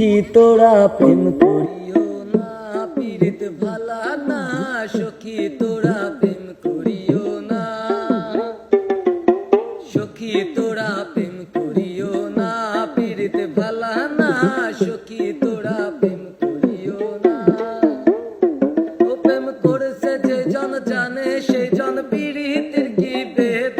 সখী তোরা প্রেম করিও না, পীড়িত ভালা না, সখী তোরা প্রেম করিও না। সখী তোরা প্রেম করিও না, পীড়িত ভালা না, সখী তোরা প্রেম করিও না। ও প্রেম করেছে যে জন জানে, সেই জন পীড়িতের কি বেদনা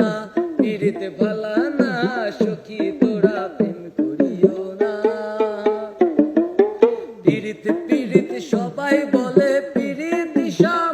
না পীড়িতে ভালা না, সখী তোরা প্রেম করিও না। পীড়িত পীড়িত সবাই বলে, পীড়িত সামান্য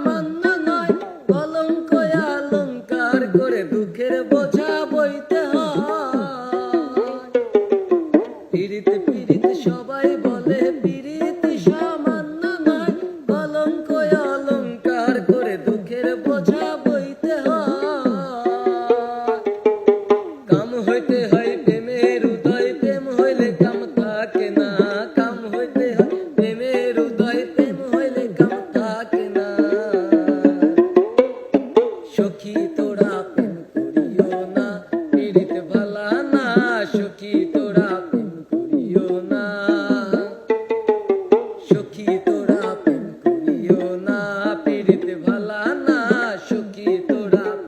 হইতে হয় প্রেমের উদয় তোরা প্রেম করিও না, পীড়িত ভালা না। সখী তোরা প্রেম করিও না।